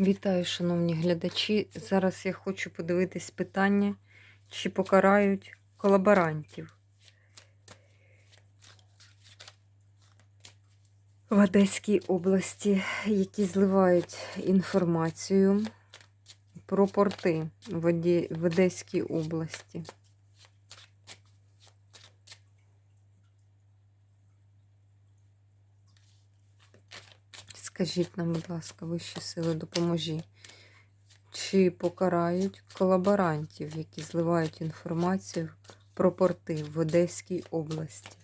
Вітаю, шановні глядачі. Зараз я хочу подивитись питання, чи покарають колаборантів. В Одеській області, які зливають інформацію про порти в, Одеській області. Скажіть нам, будь ласка, вищі сили, допоможі. Чи покарають колаборантів, які зливають інформацію про порти в Одеській області?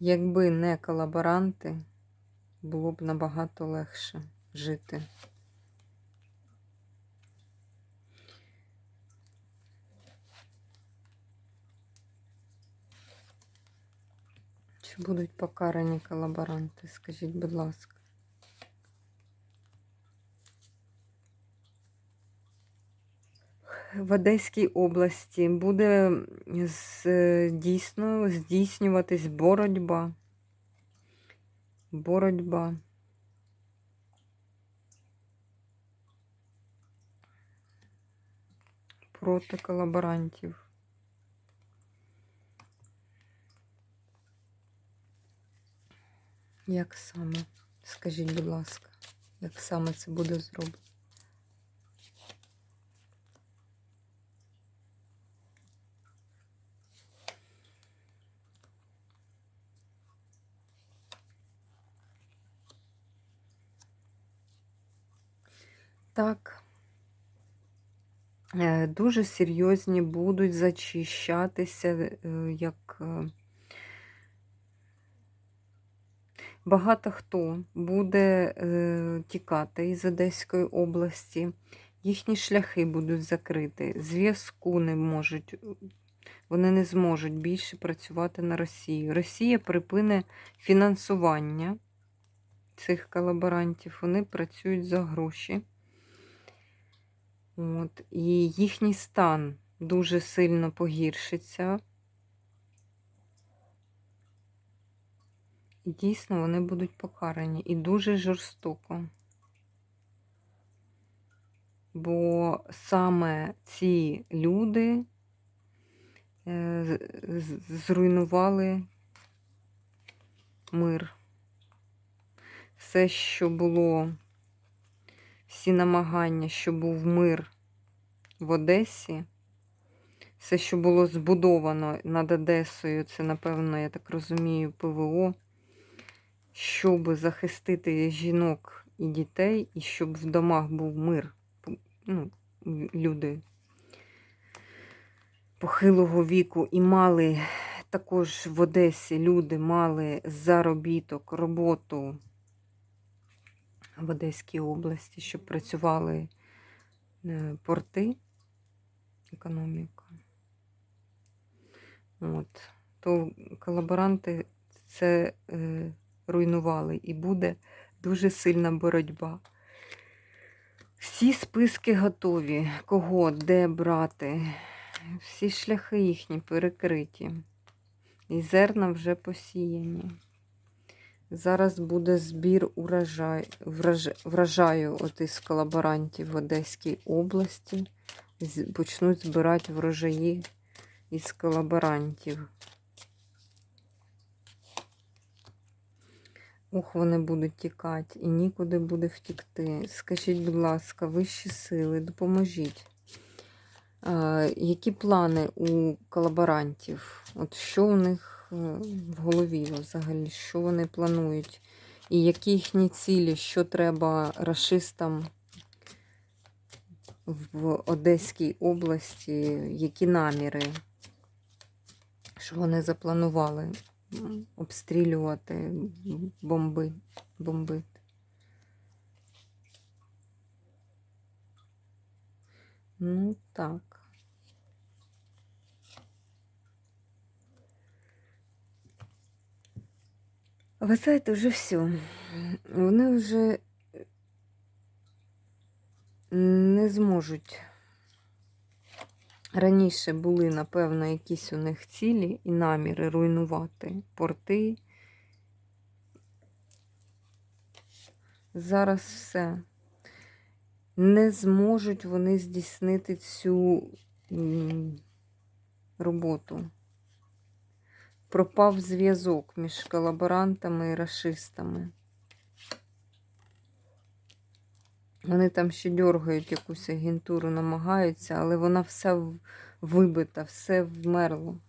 Якби не колаборанти, було б набагато легше жити. Чи будуть покарані колаборанти? Скажіть, будь ласка. В Одеській області буде з- дійсно здійснюватись боротьба. Боротьба. Проти колаборантів. Як саме? Скажіть, будь ласка, як саме це буде зроблено? Так. Е, Дуже серйозні будуть зачищатися, е, як е, багато хто буде тікати із Одеської області, їхні шляхи будуть закриті, зв'язку не можуть, вони не зможуть більше працювати на Росію. Росія припине фінансування цих колаборантів, вони працюють за гроші. От, І їхній стан дуже сильно погіршиться. І дійсно вони будуть покарані і дуже жорстоко. Бо саме ці люди е, зруйнували мир. Все, що було всі намагання, що був мир в Одесі, все, що було збудовано над Одесою, це, напевно, я так розумію, ПВО, щоб захистити жінок і дітей, і щоб в домах був мир. Ну, люди похилого віку і мали також в Одесі люди мали заробіток, роботу в Одеській області, щоб працювали е, порти, економіка. От. То колаборанти це е, руйнували і буде дуже сильна боротьба. Всі списки готові, кого, де брати, всі шляхи їхні перекриті. І зерна вже посіяні. Зараз буде збір урожай, врожаю, врожаю от із колаборантів в Одеській області. Почнуть збирати врожаї із колаборантів. Ох, вони будуть тікати і нікуди буде втікти. Скажіть, будь ласка, вищі сили, допоможіть. А, які плани у колаборантів? От що у них е, в голові взагалі? Що вони планують? І які їхні цілі, що треба рашистам в Одеській області, які наміри? Що вони запланували? Обстрілювати, бомби, бомбити. Ну так. Ви знаєте, вже все. Вони вже не зможуть. Раніше були, напевно, якісь у них цілі і наміри руйнувати порти. Зараз все. Не зможуть вони здійснити цю роботу. Пропав зв'язок між колаборантами і расистами. Вони там ще дергають якусь агентуру, намагаються, але вона вся вибита, все вмерло.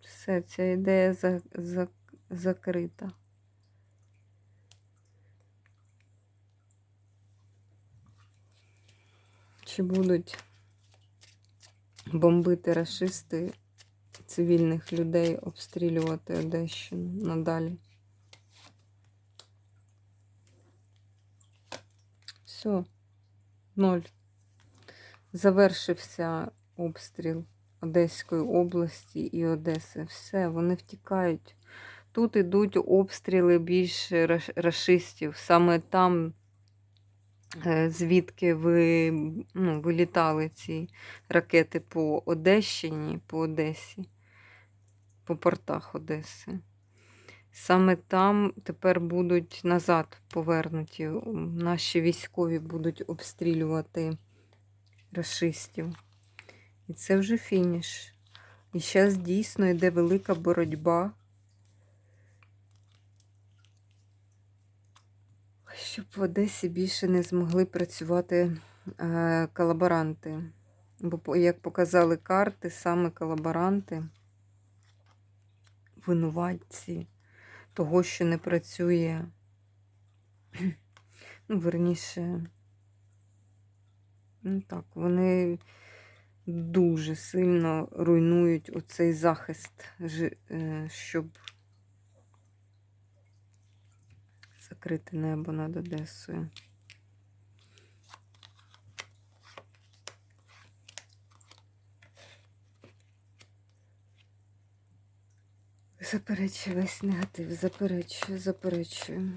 Все, ця ідея за, за, закрита. Чи будуть бомбити расисти цивільних людей, обстрілювати Одещину надалі? Все, ноль. Завершився обстріл Одеської області і Одеси. Все, вони втікають. Тут ідуть обстріли більше рашистів. Саме там, е, звідки ви, ну, вилітали ці ракети по Одещині, по Одесі, по портах Одеси. Саме там тепер будуть назад повернуті. Наші військові будуть обстрілювати расистів. І це вже фініш. І зараз дійсно йде велика боротьба. Щоб в Одесі більше не змогли працювати е, колаборанти. Бо, як показали карти, саме колаборанти, винуватці того, що не працює, ну, верніше, ну так, вони дуже сильно руйнують оцей захист, е, щоб закрити небо над Одесою. Заперечую весь негатив, заперечую, заперечую.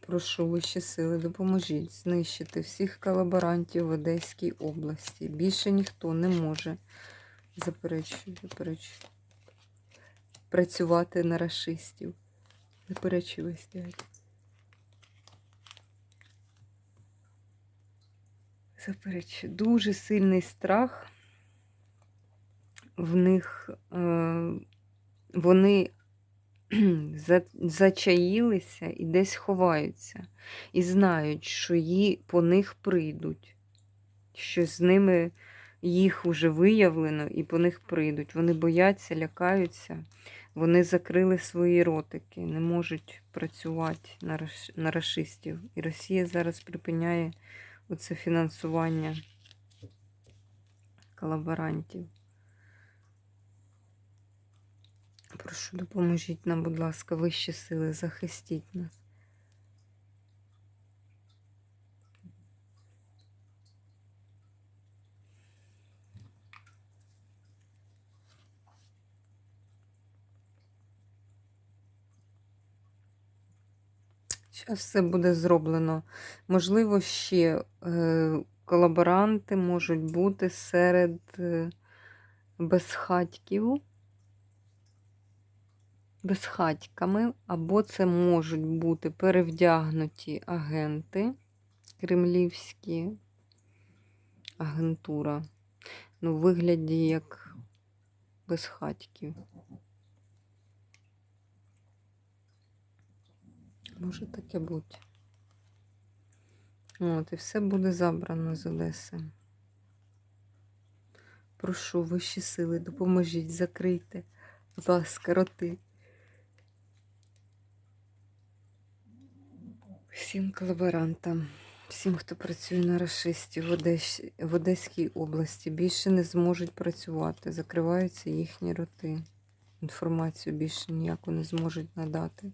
Прошу вищі сили, допоможіть знищити всіх колаборантів в Одеській області. Більше ніхто не може. Заперечую, заперечую. Працювати на расистів. Заперечую весь негатив. Заперечую. Дуже сильний страх в них е, вони за- зачаїлися і десь ховаються, і знають, що її, по них прийдуть, що з ними їх уже виявлено і по них прийдуть. Вони бояться, лякаються, вони закрили свої ротики, не можуть працювати на, рашистів. І Росія зараз припиняє оце фінансування колаборантів. Прошу, допоможіть нам, будь ласка, вищі сили, захистіть нас. Зараз все буде зроблено. Можливо, ще е, колаборанти можуть бути серед е, безхатьків, безхатьками, або це можуть бути перевдягнуті агенти, кремлівські агентура. Ну, в вигляді як безхатьків. Може таке бути. От, і все буде забрано з Одеси. Прошу вищі сили, допоможіть, закрийте, будь ласка, роти. Всім колаборантам, всім, хто працює на расистів в, Одес... в Одеській області, більше не зможуть працювати. Закриваються їхні роти. Інформацію більше ніяку не зможуть надати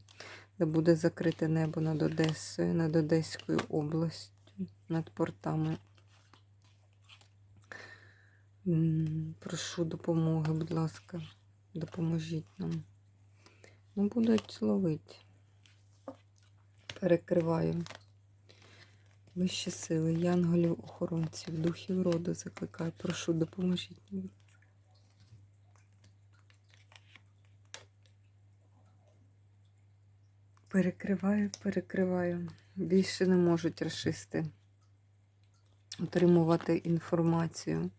де буде закрите небо над Одесою, над Одеською областю, над портами. Прошу допомоги, будь ласка, Допоможіть нам. Ну, будуть ловити. Перекриваю. Вищі сили, янголів, охоронців, духів роду закликаю. Прошу, допоможіть мені. Перекриваю, перекриваю. Більше не можуть расисти отримувати інформацію.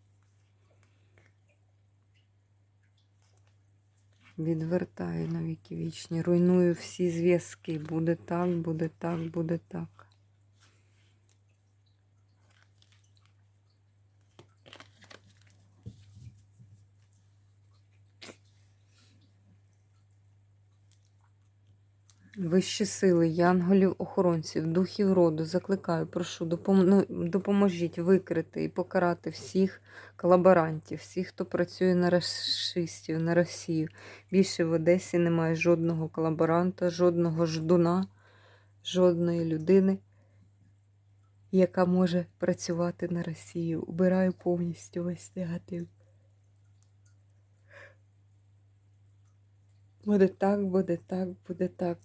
Відвертаю на віки вічні. Руйную всі зв'язки. Буде так, буде так, буде так. Вищі сили, янголів, охоронців, духів роду, закликаю, прошу, ну, допоможіть викрити і покарати всіх колаборантів, всіх, хто працює на расистів, на Росію. Більше в Одесі немає жодного колаборанта, жодного ждуна, жодної людини, яка може працювати на Росію. Убираю повністю весь негатив. Буде так, буде так, буде так.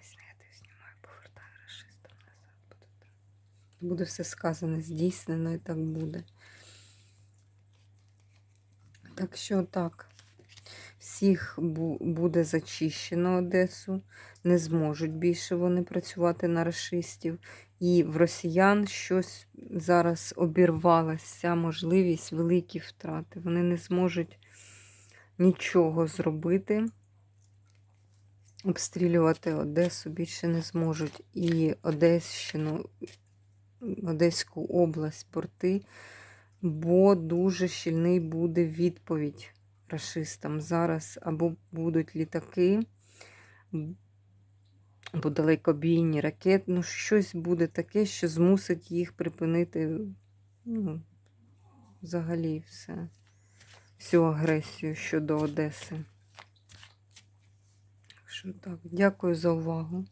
Снятив, знімаю, повертаю расистам назад. Буде так. Буде все сказане, здійснено і так буде. Так що так. Всіх буде зачищено Одесу. Не зможуть більше вони працювати на расистів. І в росіян щось зараз обірвалася можливість, великі втрати. Вони не зможуть нічого зробити. Обстрілювати Одесу більше не зможуть. І Одещину, Одеську область, порти, бо дуже щільний буде відповідь рашистам. Зараз або будуть літаки, або далекобійні ракети. Ну, щось буде таке, що змусить їх припинити ну, взагалі все всю агресію щодо Одеси. Так що так, дякую за увагу.